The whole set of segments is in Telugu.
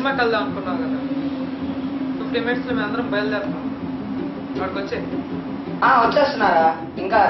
సినిమాకి వెళ్దాం అనుకున్నావు కదా. ఫిఫ్టీ మినిట్స్లో మేము అందరం బయలుదేరుతాం అక్కడికి వచ్చే వచ్చేస్తున్నారా? ఇంకా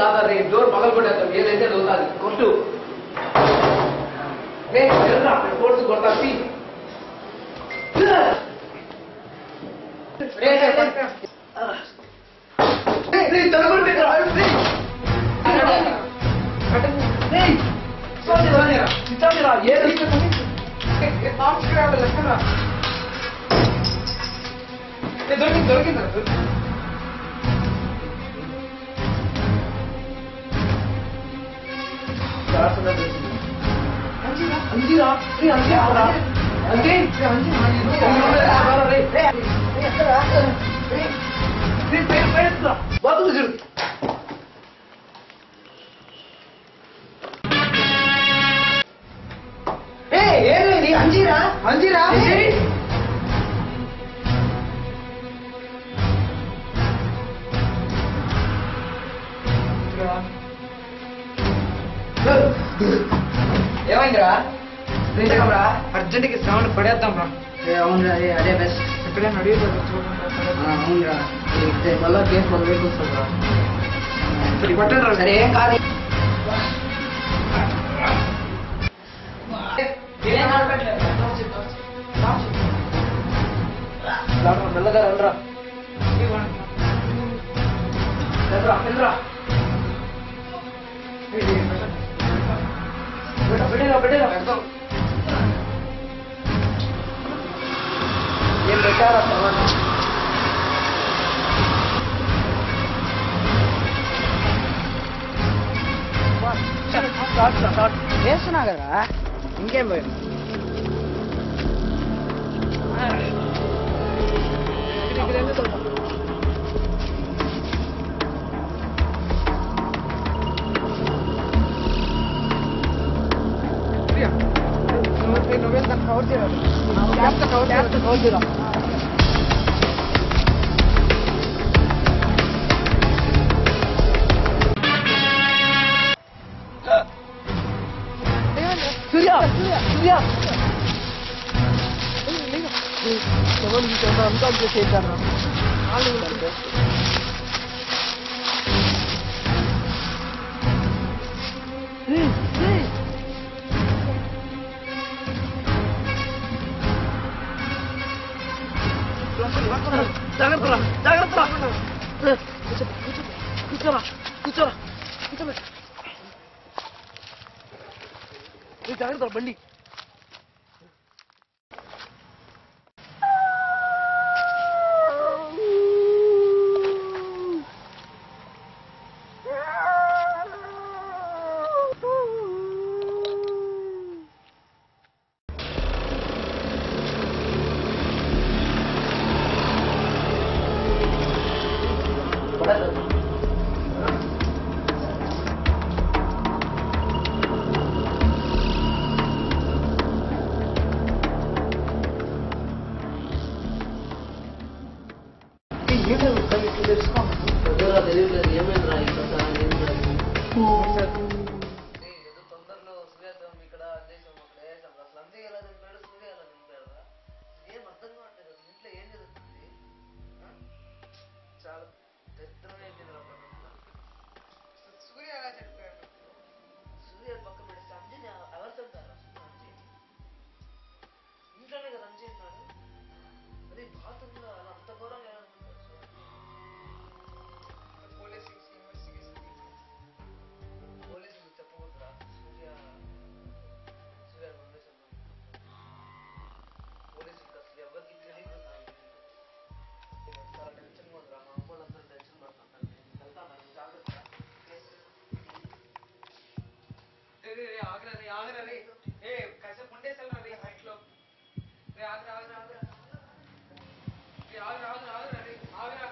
దయ్యం పని రే డోర్ మొదలు కొట్టేస్తాం. ఏదైతే దొరుకుతుంది. కొట్టు. రే కోర్టు కొడతా దొరికింది రే, బాతులు చూడు ఏ ఏది అంజీరా అంజీరా నిజంగా అర్జెంట్కి సౌండ్ పడేద్దాం రా అవునరా అదే బెస్ట్ ఎక్కడైనా అడిగి చూడండి అవునరా మళ్ళా కేసు మొదలు పెట్టుకొస్తుందిరా సరే కొట్టండి రా సరే ఏం కాదు ఇంకేం పోయింది నువ్వేం దాన్ని కవర్ చేయాలి క్యాప్తో కవర్ చేయాలి కవర్ చేయరా సూర్య సూర్య సూర్య ఎవరు తీసుకున్నా అంతా చేసేసారు జాగ్రత్త జాగ్రత్త కూర్చోరా కూర్చోరా కూర్చోరా జాగ్రత్త బండి Thank you. రే రే ఆగ్రా రే ఆగ్రా రే. ఏ కాసేపు ఉండేసెళ్ళరా రే హైట్లో రే ఆగ్రా ఆగ్రా ఆగ్రా. రే ఆగ్రా ఆగ్రా ఆగరా రే ఆగరా.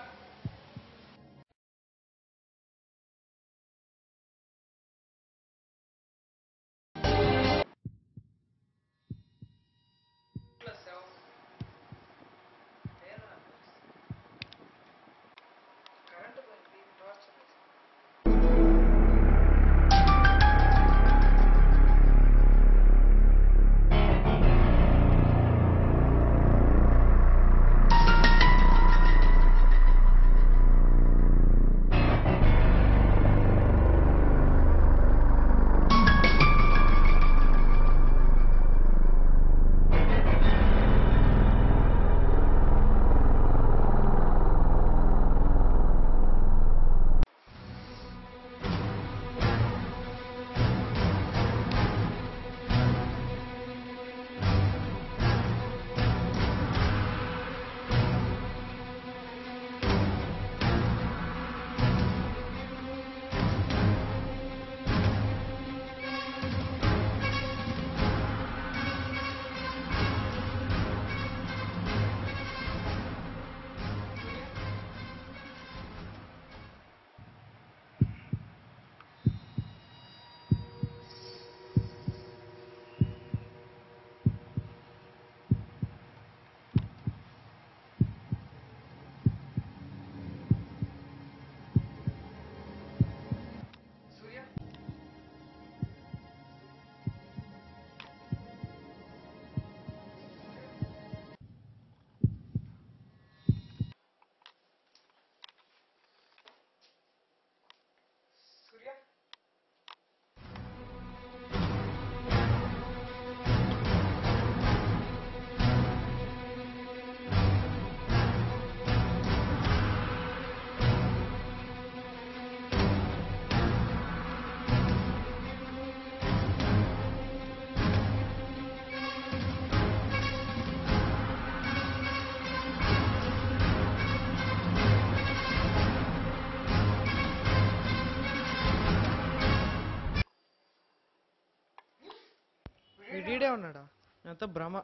ఉన్నాడా? ఎంత భ్రమ భ్రమ.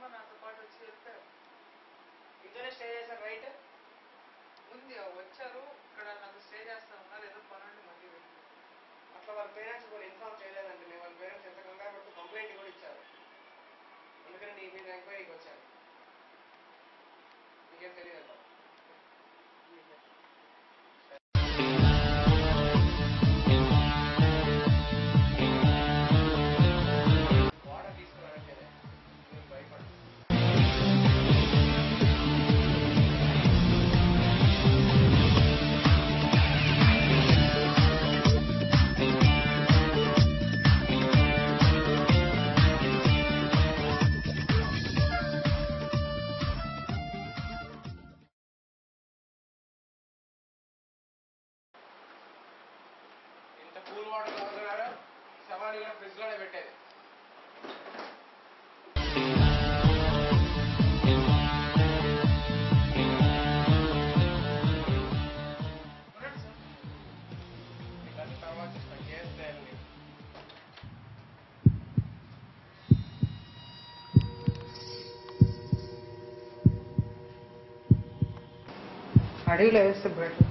సినిమా నాతో పాటు వచ్చి చెప్తే ఇంట్లోనే స్టే చేశారు రైట్ ఉంది వచ్చారు. ఇక్కడ నాకు స్టే చేస్తా ఉన్నారు. ఏదో పనుండి మళ్ళీ వెళ్ళారు. అట్లా వాళ్ళ పేరెంట్స్ కూడా ఇన్ఫార్మ్ చేయలేదండి. మేము వాళ్ళ పేరెంట్స్ ఎంత కంగారు పడుతూ కంప్లైంట్ కూడా ఇచ్చారు. అందుకని నీ మీద ఎంక్వైరీకి వచ్చాను. నీకేం తెలియదు. ఇంత కూల్ వాటర్ తాగుతున్నాడు శవాన్ని కూడా ఫ్రిడ్జ్ లోనే పెట్టేది ఉండండి సార్ ఇవన్నీ తర్వాత చూస్తాను చేస్తే అన్ని. అడవిలో వేస్తే బెటర్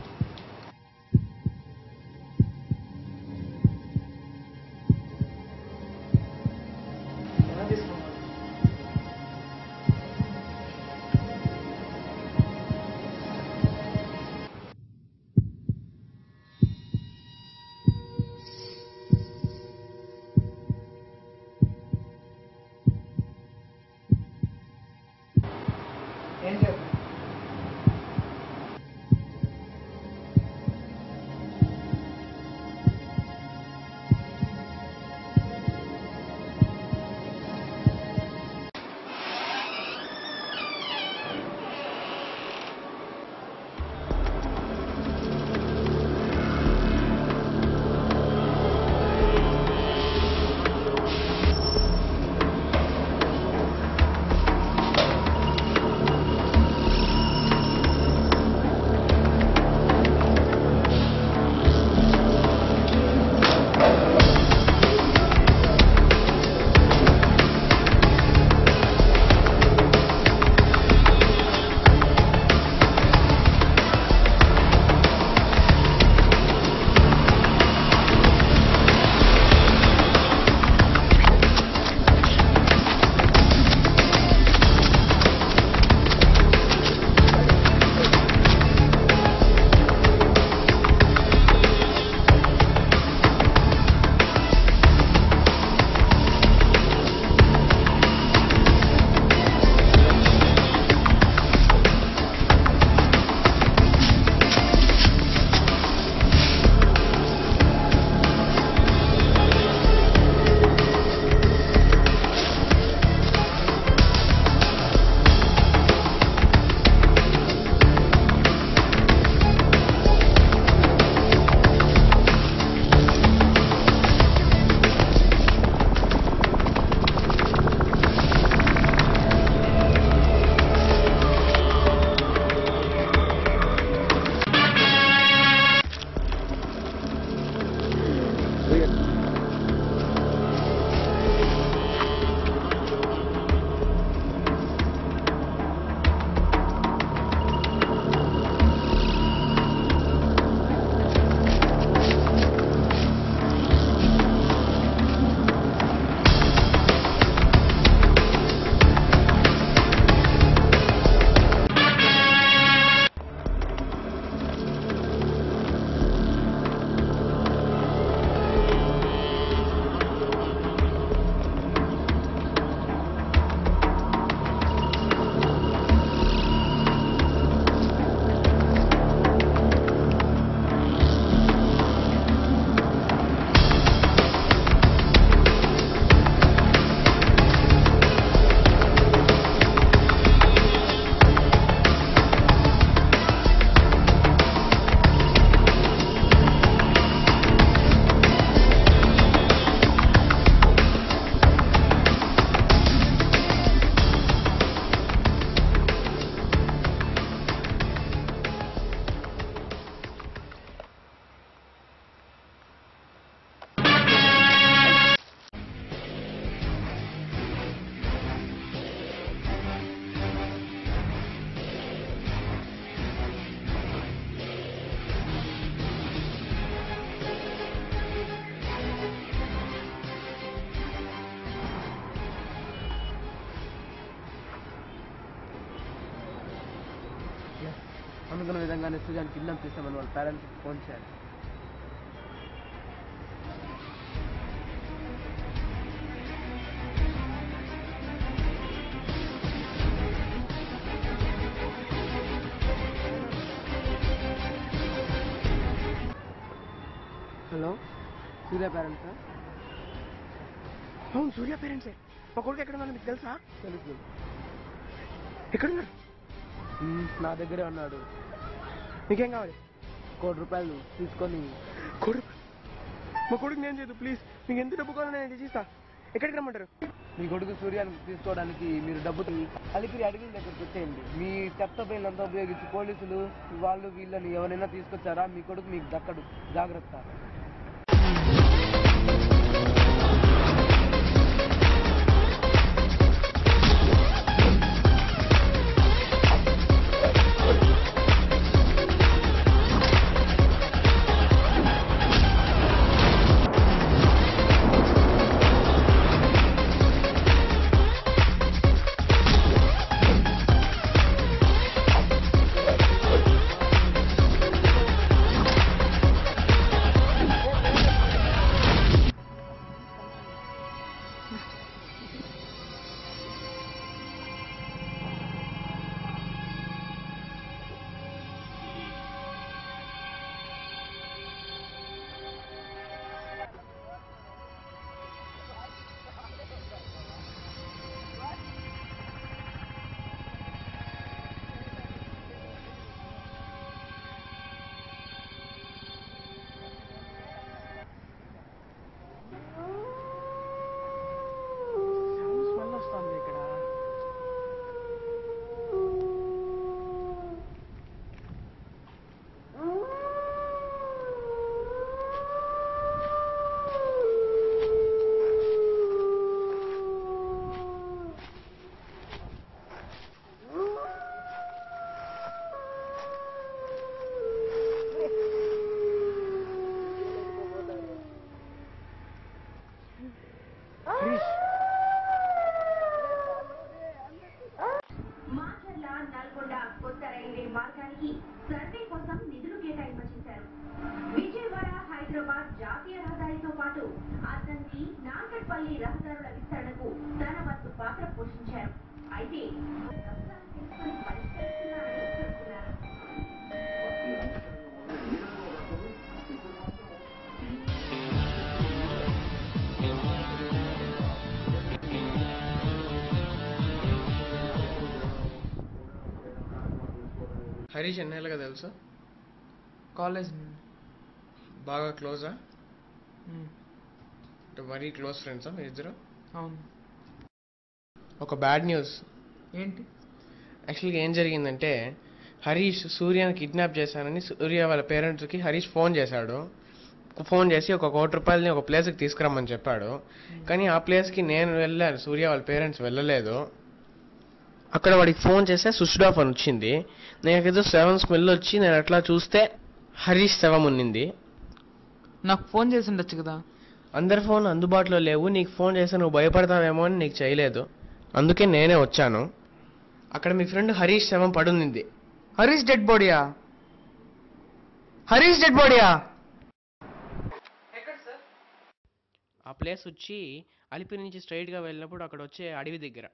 అనుకున్న విధంగానే సూర్యాన్ని కిడ్నాప్ చేస్తామని వాళ్ళ పేరెంట్స్కి ఫోన్ చేయాలి. హలో సూర్య పేరెంట్సా అవును సూర్య పేరెంట్సే మా కొడుకు ఎక్కడ ఉన్నాడు మీకు తెలుసా? తెలుసు. ఎక్కడున్నాడు? నా దగ్గరే ఉన్నాడు. నీకేం కావాలి? కోటి రూపాయలు తీసుకొని. కొడుకు మా కొడుకు నేను చేయదు ప్లీజ్ మీకు ఎంత డబ్బు కావాలో నేను చేసిస్తా. ఎక్కడికి రమ్మంటారు? మీ కొడుకు సూర్యాన్ని తీసుకోవడానికి మీరు డబ్బుతో అలిపిరి అడవి దగ్గరికి వచ్చేయండి. మీ చెత్త పైనంతా ఉపయోగించి పోలీసులు వాళ్ళు వీళ్ళని ఎవరైనా తీసుకొచ్చారా? మీ కొడుకు మీకు దక్కడు. జాగ్రత్త. హరీష్ ఎన్నేళ్ళుగా తెలుసు? కాలేజ్ బాగా క్లోజా. అంటే మరీ క్లోజ్ ఫ్రెండ్సా మీ ఇద్దరు? అవును. ఒక బ్యాడ్ న్యూస్. ఏంటి? యాక్చువల్గా ఏం జరిగిందంటే హరీష్ సూర్యని కిడ్నాప్ చేశానని సూర్య వాళ్ళ పేరెంట్స్కి హరీష్ ఫోన్ చేశాడు. ఫోన్ చేసి ఒక కోటి రూపాయలని ఒక ప్లేస్కి తీసుకురమ్మని చెప్పాడు. కానీ ఆ ప్లేస్కి నేను వెళ్ళాను సూర్య వాళ్ళ పేరెంట్స్ వెళ్ళలేదు. అక్కడ వాడికి ఫోన్ చేస్తే స్విచ్డ్ ఆఫ్ అని వచ్చింది నాకేదో సెవెన్ స్మెల్ వచ్చి నేను అట్లా చూస్తే హరీష్ శవం ఉన్నింది. నాకు ఫోన్ చేసి ఉండొచ్చు కదా. అందరి ఫోన్ అందుబాటులో లేవు. నీకు ఫోన్ చేస్తే నువ్వు భయపడతావేమో అని నీకు చేయలేదు. అందుకే నేనే వచ్చాను. అక్కడ మీ ఫ్రెండ్ హరీష్ శవం పడుంది. హరీష్ డెడ్ బాడీయా? హరీష్ డెడ్ బాడీయా? ఎక్కడ సార్? ఆ ప్లేస్ వచ్చి అలిపిరి నుంచి స్ట్రైట్గా వెళ్ళినప్పుడు అక్కడ వచ్చే అడవి దగ్గర.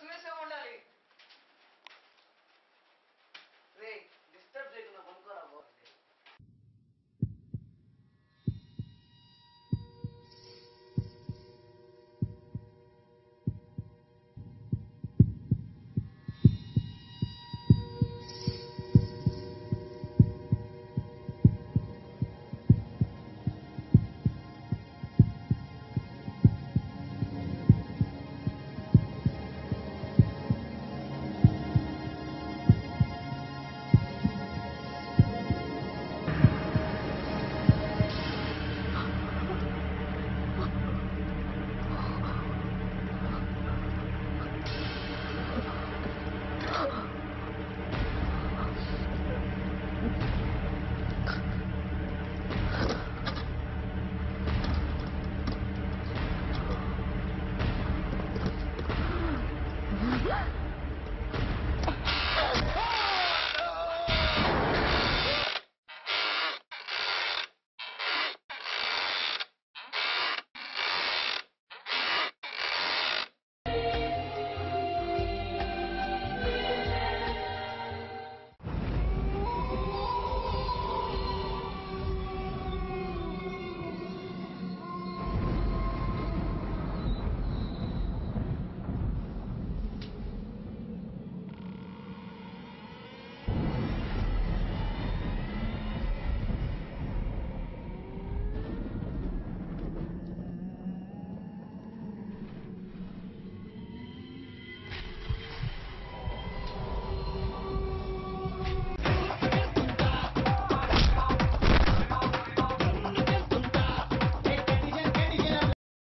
Dios, tú